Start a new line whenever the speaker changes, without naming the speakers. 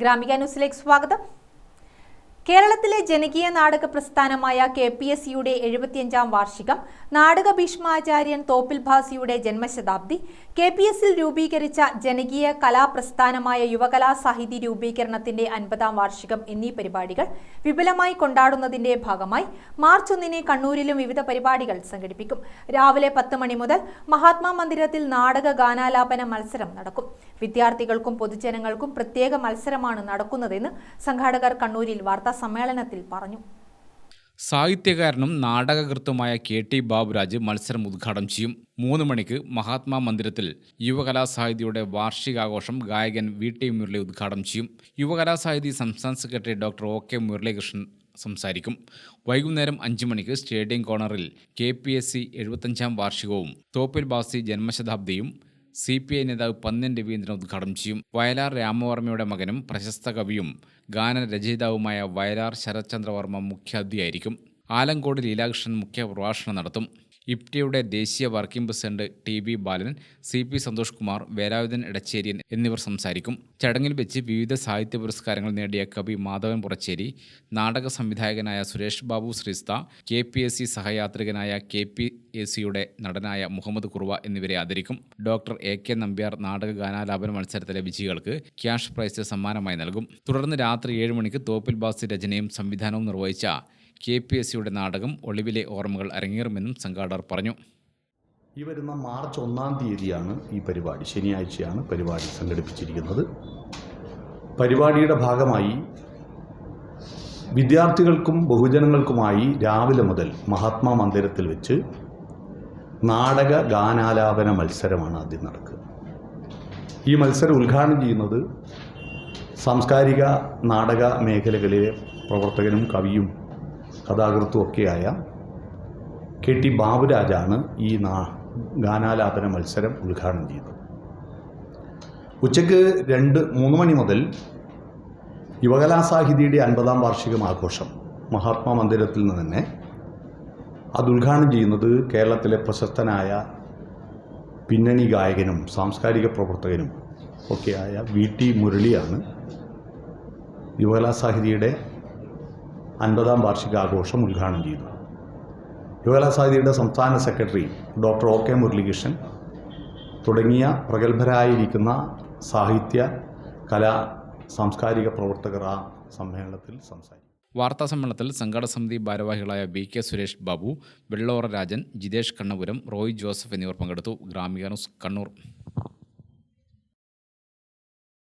ഗ്രാമിക ന്യൂസിലേക്ക് സ്വാഗതം. കേരളത്തിലെ ജനകീയ നാടക പ്രസ്ഥാനമായ കെ പി എസ് സിയുടെ എഴുപത്തിയഞ്ചാം വാർഷികം നാടക ഭീഷ്മാചാര്യൻ തോപ്പിൽ ഭാസിയുടെ ജന്മശതാബ്ദി കെ പി എസിൽ രൂപീകരിച്ച ജനകീയ കലാപ്രസ്ഥാനമായ യുവകലാ സാഹിതി രൂപീകരണത്തിന്റെ അൻപതാം വാർഷികം എന്നീ പരിപാടികൾ വിപുലമായി കൊണ്ടാടുന്നതിന്റെ ഭാഗമായി മാർച്ച് ഒന്നിന് കണ്ണൂരിലും വിവിധ പരിപാടികൾ സംഘടിപ്പിക്കും. രാവിലെ പത്ത് മണി മുതൽ മഹാത്മാ മന്ദിരത്തിൽ നാടക ഗാനാലാപന മത്സരം നടക്കും. വിദ്യാർത്ഥികൾക്കും പൊതുജനങ്ങൾക്കും പ്രത്യേക മത്സരമാണ് നടക്കുന്നതെന്ന് സംഘാടകർ കണ്ണൂരിൽ വാർത്താ സമ്മേളനത്തിൽ പറഞ്ഞു.
സാഹിത്യകാരനും നാടകകൃത്തുമായ കെ ടി ബാബുരാജ് മത്സരം ഉദ്ഘാടനം ചെയ്യും. മൂന്ന് മണിക്ക് മഹാത്മാ മന്ദിരത്തിൽ യുവകലാസാഹിതിയുടെ വാർഷികാഘോഷം ഗായകൻ വി ടി മുരളി ഉദ്ഘാടനം ചെയ്യും. യുവകലാസാഹിതി സംസ്ഥാന secretary doctor O K Muraleekrishnan സംസാരിക്കും. വൈകുന്നേരം അഞ്ച് മണിക്ക് സ്റ്റേഡിയം കോർണറിൽ കെ പി എസ് സി എഴുപത്തഞ്ചാം വാർഷികവും തോപ്പിൽ ബാസി ജന്മശതാബ്ദിയും സി പി ഐ നേതാവ് പന്ന്യൻ രവീന്ദ്രൻ ഉദ്ഘാടനം ചെയ്യും. വയലാർ രാമവർമ്മയുടെ മകനും പ്രശസ്ത കവിയും ഗാനരചയിതാവുമായ വയലാർ ശരത്ചന്ദ്രവർമ്മ മുഖ്യാതിഥിയായിരിക്കും. ആലങ്കോട് ലീലാകൃഷ്ണൻ മുഖ്യ പ്രഭാഷണം നടത്തും. ഇപ്റ്റിയുടെ ദേശീയ working president T B Balan C P Santhosh Kumar Velayudhan എന്നിവർ സംസാരിക്കും. ചടങ്ങിൽ വെച്ച് വിവിധ സാഹിത്യ പുരസ്കാരങ്ങൾ നേടിയ കവി മാധവൻ പുറച്ചേരി നാടക സംവിധായകനായ സുരേഷ് ബാബു ശ്രീസ്ത കെ പി എസ് സി സഹയാത്രികനായ കെ പി എസ് സിയുടെ നടനായ മുഹമ്മദ് കുറുവ എന്നിവരെ ആദരിക്കും. ഡോക്ടർ എ കെ നമ്പ്യാർ നാടക ഗാനാലാപന മത്സരത്തിലെ വിജയികൾക്ക് ക്യാഷ് പ്രൈസ് സമ്മാനമായി നൽകും. തുടർന്ന് രാത്രി ഏഴ് മണിക്ക് തോപ്പിൽ ബാസി രചനയും സംവിധാനവും നിർവഹിച്ച കെ പി എസ് സിയുടെ നാടകം ഒളിവിലെ ഓർമ്മകൾ അരങ്ങേറുമെന്നും സംഘാടകർ പറഞ്ഞു.
ഈ വരുന്ന മാർച്ച് ഒന്നാം തീയതിയാണ് ഈ പരിപാടി. ശനിയാഴ്ചയാണ് പരിപാടി സംഘടിപ്പിച്ചിരിക്കുന്നത്. പരിപാടിയുടെ ഭാഗമായി വിദ്യാർത്ഥികൾക്കും ബഹുജനങ്ങൾക്കുമായി രാവിലെ മുതൽ മഹാത്മാ മന്ദിരത്തിൽ വെച്ച് നാടക ഗാനാലാപന മത്സരമാണ് ആദ്യം നടക്കുക. ഈ മത്സരം ഉദ്ഘാടനം ചെയ്യുന്നത് സാംസ്കാരിക നാടക മേഖലകളിലെ പ്രവർത്തകനും കവിയും കഥാകൃത്തും ഒക്കെയായ കെ ടി ബാബുരാജാണ് ഈ നാ ഗാനാലാപന മത്സരം ഉദ്ഘാടനം ചെയ്തത്. ഉച്ചയ്ക്ക് രണ്ട് മൂന്ന് മണി മുതൽ യുവകലാസാഹിതിയുടെ അൻപതാം വാർഷികം ആഘോഷം മഹാത്മാ മന്ദിരത്തിൽ നിന്ന് തന്നെ അത് ഉദ്ഘാടനം ചെയ്യുന്നത് കേരളത്തിലെ പ്രശസ്തനായ പിന്നണി ഗായകനും സാംസ്കാരിക പ്രവർത്തകനും ഒക്കെയായ വി ടി മുരളിയാണ്. യുവകലാസാഹിതിയുടെ അൻപതാം വാർഷികാഘോഷം ഉദ്ഘാടനം ചെയ്തു. യുവകലാസാഹിതിയുടെ സംസ്ഥാന secretary doctor O K Muralikrishnan തുടങ്ങിയ പ്രഗത്ഭരായിരിക്കുന്ന സാഹിത്യ കലാ സാംസ്കാരിക പ്രവർത്തകർ ആ സമ്മേളനത്തിൽ സംസാരിക്കും.
വാർത്താ സമ്മേളനത്തിൽ സമിതി ഭാരവാഹികളായ ബി കെ സുരേഷ് ബാബു വെള്ളോറ രാജൻ ജിതേഷ് കണ്ണപുരം റോയ് ജോസഫ് എന്നിവർ പങ്കെടുത്തു. ഗ്രാമിക ന്യൂസ് കണ്ണൂർ.